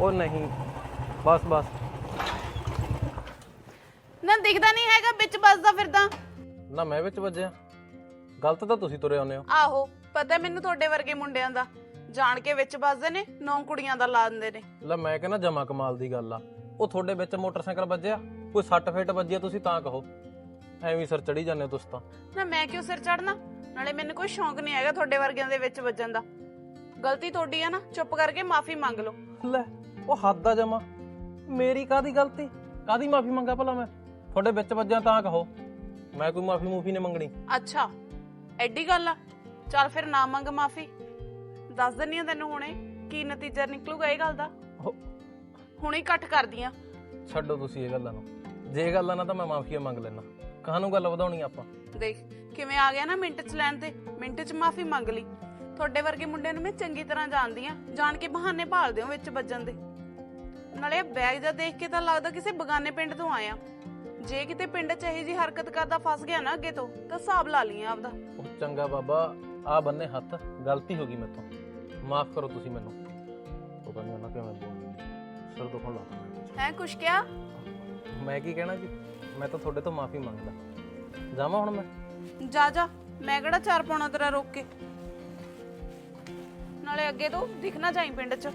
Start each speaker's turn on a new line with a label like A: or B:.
A: ਉਹ ਨਹੀਂ। ਬਸ ਬਸ।
B: ਨਾ ਦਿਖਦਾ ਨਹੀਂ ਹੈਗਾ ਵਿੱਚ ਵੱਜਦਾ ਫਿਰਦਾ।
A: ਨਾ ਮੈਂ ਵਿੱਚ ਵੱਜਿਆ। ਗਲਤ ਤਾਂ ਤੁਸੀਂ ਤੁਰੇ ਆਉਂਦੇ ਹੋ।
B: ਆਹੋ ਪਤਾ ਮੈਨੂੰ ਤੁਹਾਡੇ ਵਰਗੇ ਮੁੰਡਿਆਂ ਦਾ। ਜਾਣ ਕੇ ਵਿੱਚ ਵੱਜਦੇ ਨੇ ਨੌ ਕੁੜੀਆਂ ਦਾ ਲਾ ਦਿੰਦੇ ਨੇ।
A: ਲੈ ਮੈਂ ਕਹਿੰਦਾ ਜਮਾ ਕਮਾਲ ਦੀ ਗੱਲ ਆ। ਉਹ ਤੁਹਾਡੇ ਵਿੱਚ ਮੋਟਰਸਾਈਕਲ ਵੱਜਿਆ ਕੋਈ ਸੱਟ ਫੇਟ ਵੱਜਿਆ ਤੁਸੀਂ ਤਾਂ ਕਹੋ। ਐਵੇਂ ਸਿਰ ਚੜੀ ਜਾਂਦੇ ਹੋ ਤੁਸੀਂ ਤਾਂ।
B: ਨਾ ਮੈਂ ਕਿਉਂ ਸਿਰ ਚੜਨਾ ਨਾਲੇ ਮੈਨੂੰ ਕੋਈ ਸ਼ੌਂਕ ਨਹੀਂ ਹੈਗਾ ਤੁਹਾਡੇ ਵਰਗਿਆਂ ਦੇ ਵਿੱਚ ਵੱਜਣ ਦਾ। ਗਲਤੀ ਤੁਹਾਡੀ ਆ ਨਾ ਚੁੱਪ ਕਰਕੇ ਮਾਫੀ ਮੰਗ ਲਓ।
A: ਲੈ ਉਹ ਹੱਦ ਆ ਜਮਾ। ਮੇਰੀ ਕਾਦੀ ਗਲਤੀ? ਕਾਦੀ ਮਾਫੀ ਮੰਗਾ ਭਲਾ ਮੈਂ? ਤੁਹਾਡੇ ਵਿੱਚ ਵੱਜਿਆ ਤਾਂ ਕਹੋ ਮੈਂ ਕੋਈ ਮਾਫੀ ਮੂਫੀ ਨਹੀਂ ਮੰਗਣੀ।
B: ਅੱਛਾ ਐਡੀ ਗੱਲ ਆ? ਚੱਲ ਫਿਰ ਨਾ ਮੰਗ ਮਾਫੀ। ਦੱਸ ਦਿੰਨੀ ਆ ਤੈਨੂੰ ਹੁਣੇ ਕੀ ਨਤੀਜਾ ਨਿਕਲੂਗਾ ਇਹ ਗੱਲ ਦਾ? ਹੁਣੇ ਕੱਟ ਕਰਦੀਆਂ
A: ਛੱਡੋ ਤੁਸੀਂ ਇਹ ਗੱਲਾਂ ਨੂੰ। ਜੇ ਗੱਲਾਂ ਨਾ ਤਾਂ ਮੈਂ ਮਾਫੀ ਮੰਗ ਲੈਣਾ ਕਾਹਨੂੰ ਗੱਲ ਵਧਾਉਣੀ ਆਪਾਂ?
B: ਦੇਖ ਕਿਵੇਂ ਆ ਗਿਆ ਨਾ ਮਿੰਟ ਚ ਲੈਣ ਤੇ ਮਿੰਟ ਚ ਮਾਫੀ ਮੰਗ ਲਈ। ਤੁਹਾਡੇ ਵਰਗੇ ਮੁੰਡਿਆਂ ਨੂੰ ਮੈਂ ਚੰਗੀ ਤਰ੍ਹਾਂ ਜਾਣਦੀ ਆ। ਜਾਣ ਕੇ ਬਹਾਨੇ ਭਾਲਦੇ ਹੋ ਵਿੱਚ ਵੱਜਣ ਦੇ। ਨਾਲੇ ਬੈਗ ਦਾ ਦੇਖ ਕੇ ਤਾਂ ਲੱਗਦਾ ਕਿਸੇ ਬਗਾਨੇ ਪਿੰਡ ਤੋਂ ਆਇਆ ਜੇ ਕਿਤੇ ਪਿੰਡ ਚ ਇਹੀ ਜੀ ਹਰਕਤ ਕਰਦਾ ਫਸ ਗਿਆ ਨਾ ਅੱਗੇ ਤੋਂ ਤਾਂ ਹਿਸਾਬ ਲਾ ਲਈ ਆਪਦਾ।
A: ਉਹ ਚੰਗਾ ਬਾਬਾ ਆ ਬੰਨੇ ਹੱਥ ਗਲਤੀ ਹੋ ਗਈ ਮੇਥੋਂ। ਮਾਫ ਕਰੋ ਤੁਸੀਂ ਮੈਨੂੰ। ਪਤਾ ਨਹੀਂ ਉਹਨਾਂ ਕਿਵੇਂ ਬੋਲ ਸਿਰ ਦੁਖਣ ਲੱਗ ਪਿਆ।
B: ਹੈ ਕੁਛ ਕਿਹਾ?
A: ਮੈਂ ਕੀ ਕਹਿਣਾ ਜੀ? ਮੈਂ ਤਾਂ ਤੁਹਾਡੇ ਤੋਂ ਮਾਫੀ ਮੰਗਦਾ। ਜਾਵਾਂ ਹੁਣ ਮੈਂ?
B: ਜਾ ਜਾ। ਮੈਂ ਕਿਹੜਾ ਚਾਰ ਪਾਉਣਾ ਤੇਰਾ ਰੋਕ ਕੇ? ਨਾਲੇ ਅੱਗੇ ਤੋਂ ਦਿਖ ਨਾ ਜਾਈ ਪਿੰਡ ਚ।